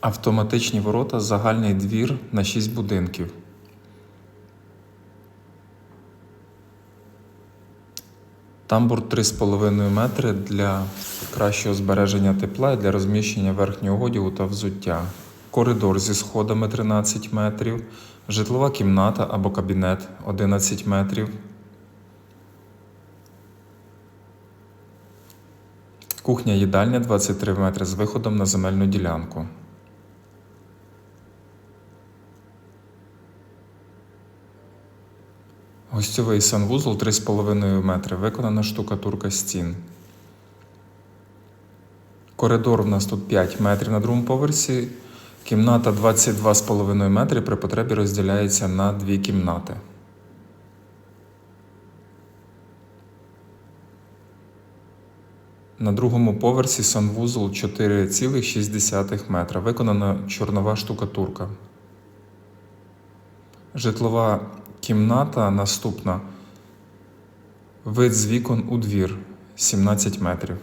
Автоматичні ворота, загальний двір на 6 будинків. Тамбур 3,5 метри для кращого збереження тепла і для розміщення верхнього одягу та взуття. Коридор зі сходами 13 метрів, житлова кімната або кабінет 11 метрів. Кухня їдальня 23 метри з виходом на земельну ділянку. Гостьовий санвузол 3,5 метри. Виконана штукатурка стін. Коридор у нас тут 5 метрів на другому поверсі. Кімната 22,5 метри при потребі розділяється на дві кімнати. На другому поверсі санвузол 4,6 метра. Виконана чорнова штукатурка. Житлова кімната наступна. Вид з вікон у двір 17 метрів.